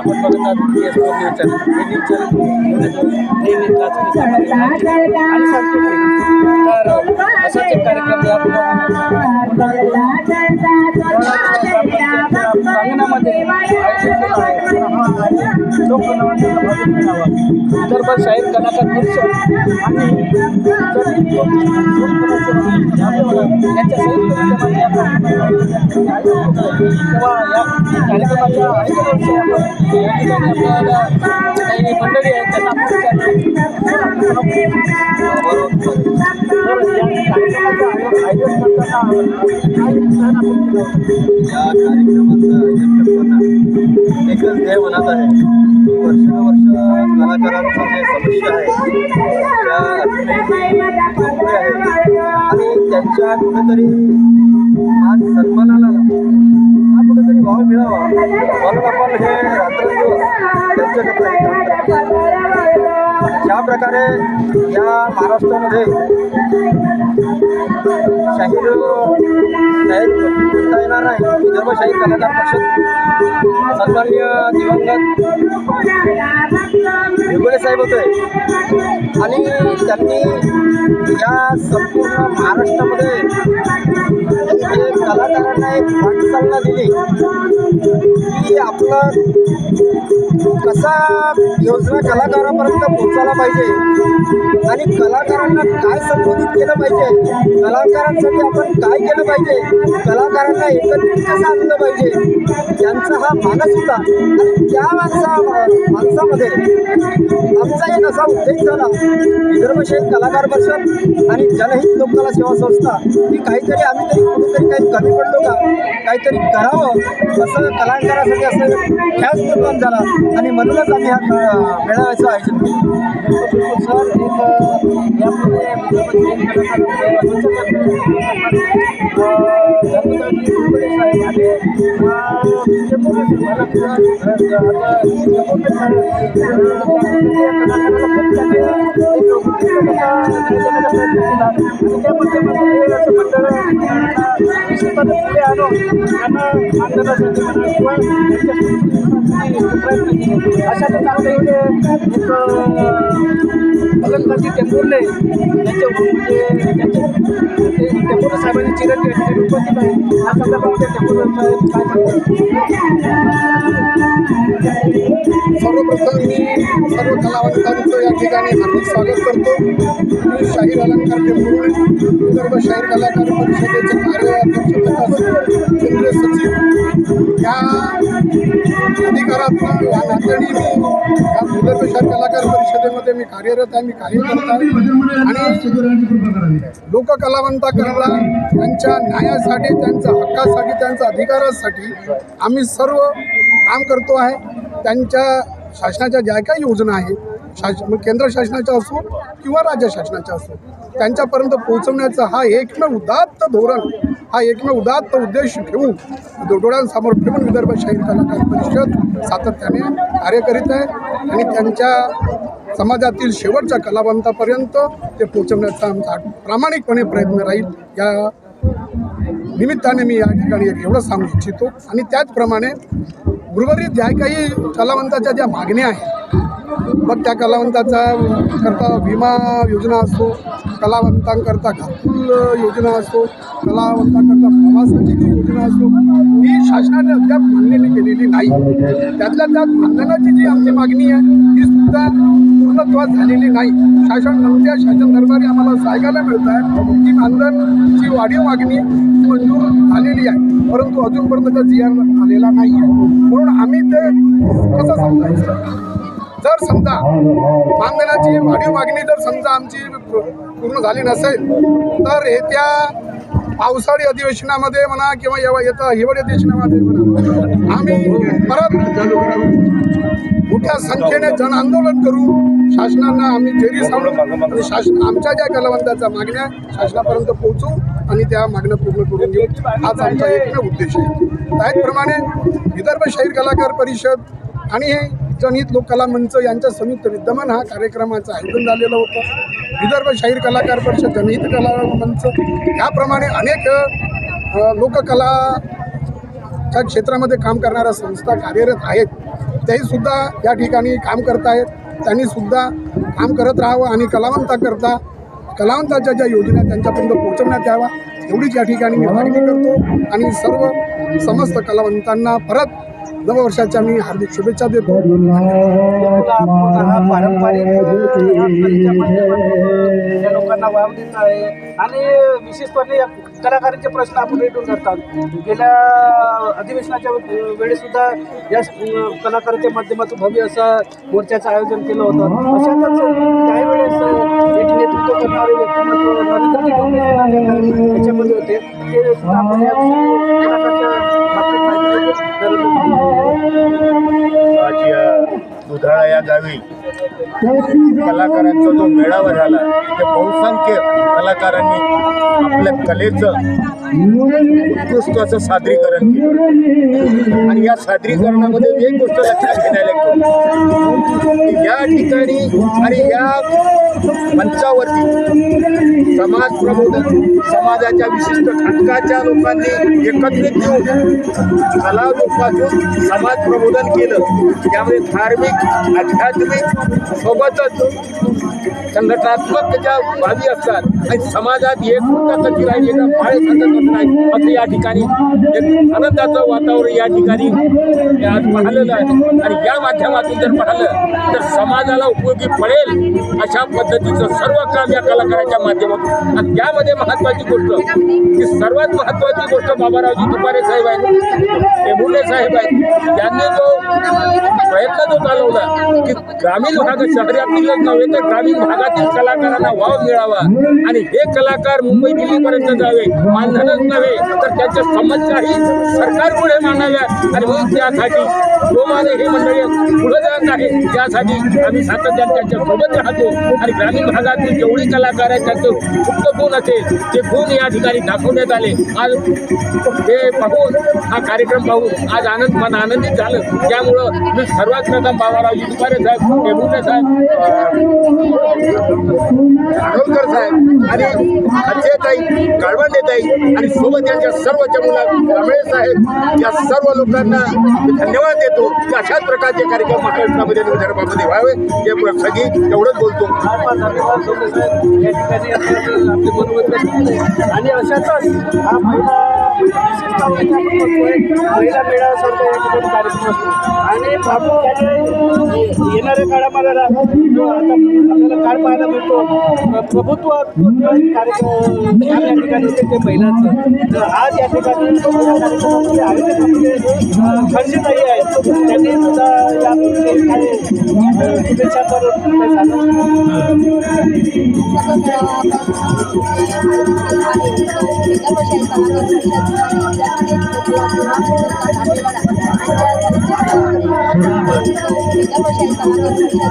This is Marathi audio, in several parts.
आपण बघत आहात P S four news channel हे न्यूज चॅनल नेहमी राजकीय सामाजिक राजकीय आणि सांस्कृतिक तर असाच एक कार्यक्रम या प्रांगणामध्ये हा विदर्भ शाहीर कलाकार परिषद आणि यांच्या संयुक्त या तेव्हा या कार्यक्रमाच्या या ठिकाणी आपल्याला काही मंडळी आहेत त्यांना या कार्यक्रमाचं आयो- आयोजन करताना एकच ध्येय म्हणत आहे. वर्षानुवर्ष कलाकारांचं जे समस्या आहे. त्या आणि त्यांच्या कुठेतरी आज सन्मानाला हा कुठेतरी वाव मिळावा. म्हणून आपण हे रात्रंदिवस त्यांच्याकडे ज्या प्रकारे या महाराष्ट्रामध्ये शाहीर शाहीर म्हणता येणार नाही. विदर्भ शाहीर कलाकार परिषद सन्मान्य दिवंगत भिगोळे साहेब होते. आणि त्यांनी या संपूर्ण महाराष्ट्रामध्ये कलाकारांना एक वाटचालना दिली की आपलं कसा योजना कलाकारापर्यंत पोहोचायला पाहिजे आणि कलाकारांना काय संबोधित केलं पाहिजे कलाकारांसाठी आपण काय केलं पाहिजे कलाकारांना एकत्रित कसं आणलं पाहिजे यांचा हा मानस होता आणि त्या माणसा माणसामध्ये आमचा एक असा उद्देश झाला विदर्भशेठ कलाकार परिषद आणि जनहित लोककला सेवा संस्था ही काहीतरी आम्ही तरी कुठेतरी काही कमी पडलो का? काहीतरी करावं असं कलाकारासाठी असं ख्यास निर्माण झाला. आणि म्हणूनच आम्ही हा मेळाव्याचं आयोजन केलं. सर एक अ, अशा प्रकारे एक अ, फलंदाजी टेंबुर्ले यांच्या म्हणजे त्यांच्या ते उपस्थित या संदर्भामध्ये साहेब काय सर्वप्रथम मी सर्व कलावंतांचं या ठिकाणी हार्दिक स्वागत करतो. मी शाहीर अलंकार टेंबुर्णे विदर्भ शाहीर कलाकार परिषदेचे कार्याध्यक्ष तथा केंद्रीय सचिव या अधिकारात या नात्याने मी या विदर्भ कलाकार परिषदेमध्ये मी कार्यरत आहे मी कार्य करत आहे. आणि लोककलावंताकरता त्यांच्या न्यायासाठी त्यांच्या हक्कासाठी त्यांच्या अधिकारासाठी आम्ही सर्व काम करतो आहे. त्यांच्या शासनाच्या ज्या काही योजना आहे शास केंद्र शासनाच्या असो किंवा राज्य शासनाच्या असो त्यांच्यापर्यंत पोहोचवण्याचा हा एकमेव उदात्त धोरण हा एकमेव उदात्त उद्देश ठेवून डोळ्यांसमोर ठेवून विदर्भ शाहीर कलाकार परिषद सातत्याने कार्य करीत आहे आणि त्यांच्या समाजातील शेवटच्या कलावंतापर्यंत ते पोहोचवण्याचा आमचा प्रामाणिकपणे प्रयत्न राहील. या निमित्ताने मी या ठिकाणी एक एवढं सांगू इच्छितो आणि त्याचप्रमाणे उर्वरित ज्या काही कलावंताच्या ज्या मागण्या आहेत मग त्या कलावंताचा करता विमा योजना असो कलावंतांकरता घातूल योजना असो कलावंतांकरता प्रवासाची जी योजना असो ही शासनाने अद्याप मान्य केलेली नाही. त्यातल्या त्यात मानधनाची जी आमची मागणी आहे ती सुद्धा पूर्णत्वास झालेली नाही. शासन नव्हत्या शासन दरबारी आम्हाला ऐकायला मिळत आहे. की मानधनची वाढीव मागणी मंजूर झालेली आहे. परंतु अजूनपर्यंत जी आर आलेला नाही आहे. म्हणून आम्ही ते कसं समजायचं? जर समजा मानधनाची वाढीव मागणी जर समजा आमची पूर्ण झाली नसेल तर येत्या पावसाळी अधिवेशनामध्ये म्हणा किंवा येवा येत्या हिवाळी अधिवेशनामध्ये म्हणा आम्ही परत मोठ्या संख्येने जन आंदोलन करू. शासनांना आम्ही जेरी सांगू आणि शासन आमच्या ज्या कलावंताच्या मागण्या शासनापर्यंत पोहोचू आणि त्या मागण्या पूर्ण करून घेऊ हाच आमचा एकमेव उद्देश आहे. त्याचप्रमाणे विदर्भ शहीर कलाकार परिषद आणि अडचणीत लोककला मंच यांच्या संयुक्त विद्यमान हा कार्यक्रमाचं आयोजन झालेलं होतं. विदर्भ शाहीर कलाकार परिषद जनहित कला मंच याप्रमाणे अनेक लोककला च्या क्षेत्रामध्ये काम करणाऱ्या संस्था कार्यरत आहेत. तेही सुद्धा या ठिकाणी काम करत आहेत. त्यांनी सुद्धा काम करत राहावं आणि कलावंताकरता कलावंताच्या ज्या योजना त्यांच्यापर्यंत पोहोचवण्यात यावा एवढीच या ठिकाणी मी मागणी करतो. आणि सर्व समस्त कलावंतांना परत नववर्षाच्या मी हार्दिक शुभेच्छा देतो. हा पारंपरिक माध्यमातून या लोकांना वाव देत आहे. आणि विशेषपणे या कलाकारांचे प्रश्न आपण रेटून करतात गेल्या अधिवेशनाच्या वेळेसुद्धा या कलाकारांच्या माध्यमातून भव्य असं मोर्चाचं आयोजन केलं होतं. अशातच त्यावेळेस वेळेस करणारे व्यक्तिमत्व त्याच्यामध्ये होते ते सुद्धा आपण या आज या दुधाळा या गावी कलाकारांचा जो मेळावा झाला ते बहुसंख्य कलाकारांनी आपल्या कलेचं उत्कृष्ट असं सादरीकरण केलं. आणि या सादरीकरणामध्ये एक गोष्ट लक्षात घेण्याला या ठिकाणी आणि या मंचावरती समाज प्रबोधन समाजाच्या विशिष्ट घटकाच्या लोकांनी एकत्रित येऊन कला जोपासून समाज प्रबोधन केलं. त्यामध्ये धार्मिक आध्यात्मिक सोबतच संघटनात्मक ज्या बाबी असतात. आणि समाजात एक कशी राहिली का फाळे नाही असं या ठिकाणी एक आनंदाचं वातावरण या ठिकाणी आज पाहिलेलं आहे. आणि या माध्यमातून जर पाहिलं तर समाजाला उपयोगी पडेल अशा पद्धतीचं सर्व काम या कलाकाराच्या माध्यमातून. आणि त्यामध्ये महत्त्वाची गोष्ट की सर्वात महत्त्वाची गोष्ट बाबारावजी दुपारे साहेब आहेत टेमुले साहेब आहेत त्यांनी जो प्रयत्न जो चालवला की ग्रामीण भागात शहरातीलच नव्हे तर ग्रामीण भागातील कलाकारांना वाव मिळावा. आणि हे कलाकार मुंबई दिल्लीपर्यंत जावे मानधनच नव्हे तर त्यांच्या समस्याही सरकारपुढे मांडाव्या आणि त्यासाठी गोमाने हे मंडळी आहे. त्यासाठी आम्ही सातत्याने त्यांच्यासोबत राहतो आणि ग्रामीण भागातील जेवढी कलाकार आहेत त्यांचं गुप्त गुण असेल. ते गुण या ठिकाणी दाखवण्यात आले. आज हे पाहून हा कार्यक्रम पाहून आज आनंद मन आनंदित झालं. त्यामुळं मी सर्वात प्रथम बाबारावजी दुपारे साहेब टेबुले साहेब आडोलकर साहेब आणि अजयताई काळवंडेताई आणि सोबत यांच्या सर्व चमुला कांबळे साहेब या सर्व लोकांना धन्यवाद देतो की अशाच प्रकारचे कार्यक्रम महाराष्ट्रामध्ये आणि विदर्भामध्ये व्हावे या प्रसंगी एवढंच बोलतो. या ठिकाणी आपले मनोगत आणि अशातच हा आपण महिला मेळाव्यासारखा या ठिकाणी कार्यक्रम असतो. येणाऱ्या काळामध्ये रा- आपल्याला काळ पाहायला मिळतो. प्रभुत्व कार्यक्रम या ठिकाणी ते महिलांचं तर आज या ठिकाणी या कार्यक्रमामध्ये आयोजक खर्चेताई आहेत. त्यांनी सुद्धा या काही अ, शुभेच्छा करून ते सांगितलं.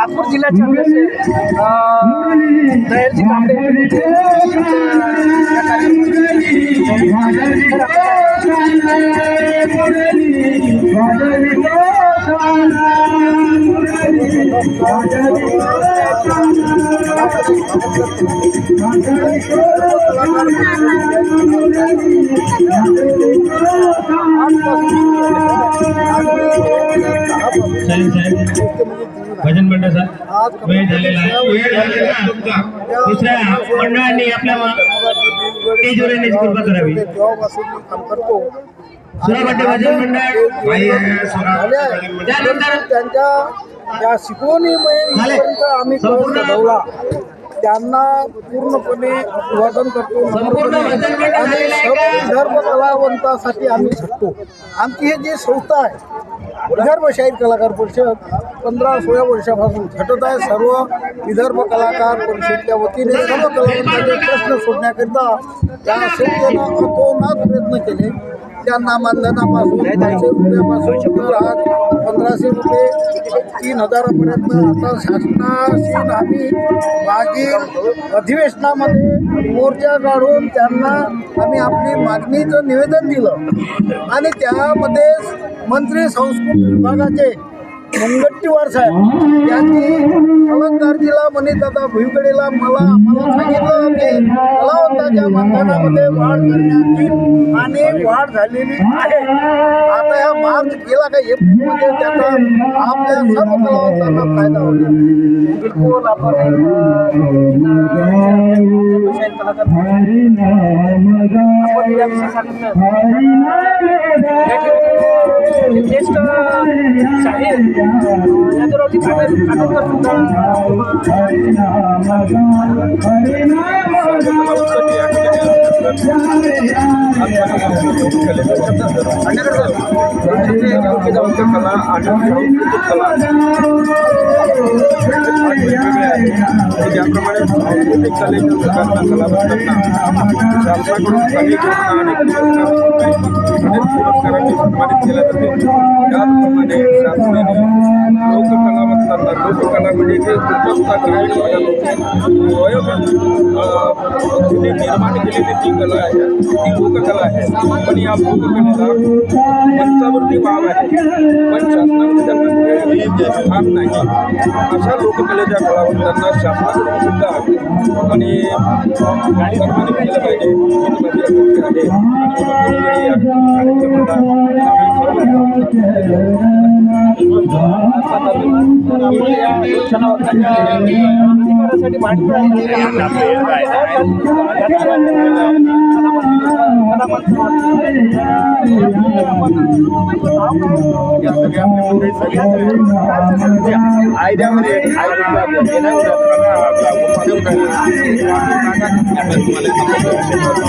अ, विदर्भ शहरी कलाकार परिषदेचे अ, नागपूर जिल्ह्याचे अध्यक्ष अ, दयालजी कांबळे यांचे या कार्यक्रमाची- तर आपल्या- साहेब साहेब भजन मंडळाचा वेळ झालेला आहे. वेळ झालेला आहे. तुमचा दुसऱ्या मंडळांनी आपल्या स्टेजवर येण्याची कृपा करावी. तेव्हापासून भजन मंडळ त्यानंतर त्यांच्या त्या शिकवणीमुळे आम्ही घडवला त्यांना पूर्णपणे वादन करतो. आणि सर्व कलावंतासाठी आम्ही झटतो आमची ही जी संस्था आहे विदर्भ शाहीर कलाकार परिषद पंधरा सोळा वर्षापासून झटत आहे. सर्व विदर्भ कलाकार परिषदेच्या वतीने सर्व कलावंताचे प्रश्न सोडण्याकरिता त्या संस्थेनं अतोनात प्रयत्न केले त्यांना मानधनापासून दोनशे रुपयापासून तर आज पंधराशे रुपये तीन हजारापर्यंत. आता शासनाशी आम्ही मागील अधिवेशनामध्ये मोर्चा काढून त्यांना आम्ही आपली मागणीचं निवेदन दिलं. आणि त्यामध्ये मंत्री संस्कृत विभागाचे मुनगट्टीवार साहेब यांनी म्हणे दादा भुईकडेला मला आम्हाला सांगितलं की कलावंताच्या मानधनामध्ये वाढ करण्यात येईल आणि वाढ झालेली आहे. आता या मार्च गेला का एप्रिलमध्ये त्याचा आपल्या सर्व कलावंतांना फायदा होईल बिलकुल आपण शाहीर कलाकार आपण याविषयी सांगितलं ज्येष्ठ शाहीर यादवरावजी काटोलकर कला आणि कला ज्याप्रमाणे सांस्कृतिक कलेच्या लोकांना कलावंतांना शासनाकडून आणि अनेक पुरस्कारांनी सन्मानित जाते त्याचप्रमाणे शासनाने लोककलावंतांना लोककला म्हणजे जे उपस्था ग्रामीण भागात स्वयं निर्माण केलेली जी कला आहे. ती लोककला आहे. पण या लोककलेला मंचावरती वाव आहे. पण शासनामध्ये त्यांना नाही. अशा लोककलेच्या कलावंतांना शासनाकडून सुद्धा आणि सन्मानित केलं पाहिजे. आहे अधिकारासाठी भांडण না।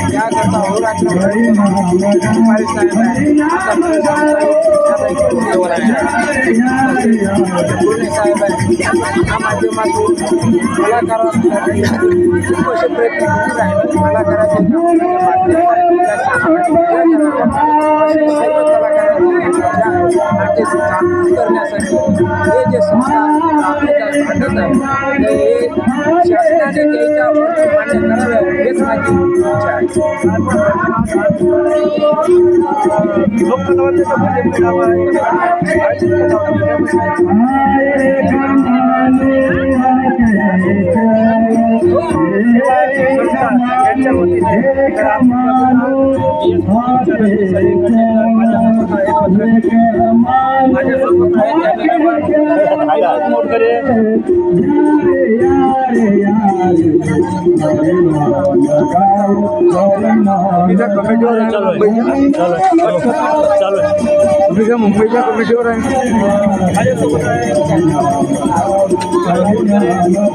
याकरता होरात्र पाटील साहेब आहे आता गुरुजी साहेब आहे या माध्यमातून कलाकारांसाठी खूप असे प्रयत्न होत आहेत कलाकारांच्या सर्व कलाकारांची नाट्य जागृत करण्यासाठी हे जे संस्था आपल्या घडत आहे हे शासनाने त्याच्या मान्य कराव्या हेच माझी इच्छा आहे मेळावा यांच्या वतीने तर माझ्यासोबत आहेत मोडकरे तुमच्या कमिटीवर आहे ना मुंबईच्या तुम्ही का मुंबईच्या कमिटीवर आहे माझ्यासोबत आहे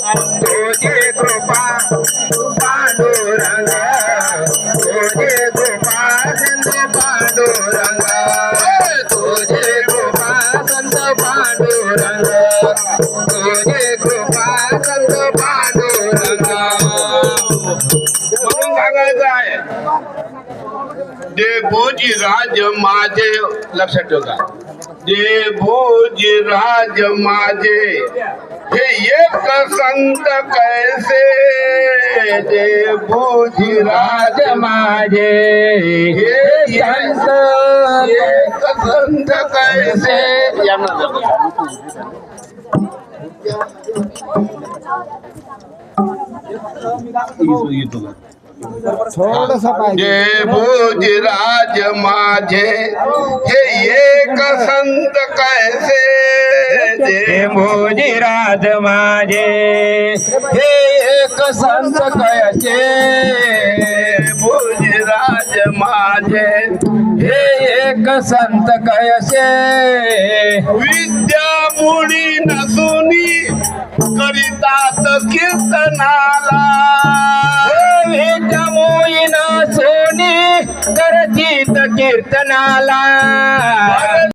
तुझे कृपा पांडुरंग तुझे कृपा संत पांडुरंग तुझे कृपा संत पांडुरंग तुझे कृपा संत म्हणून सांगायचं आहे जे भोजी राज माझे लक्षात ठेवा जे भोजी राज माझे. हे एक संत कैसे जे भोजी राज माझे? हे संत एक संत कैसे? जे भोजराज माझे हे एक संत कैसे? जे भोजराज माझे हे एक संत कैसे? भोजराज माझे हे एक संत कैसे? विद्या मुडी नसुनी करितात कीर्तनाला. கீர்த்தனாலா.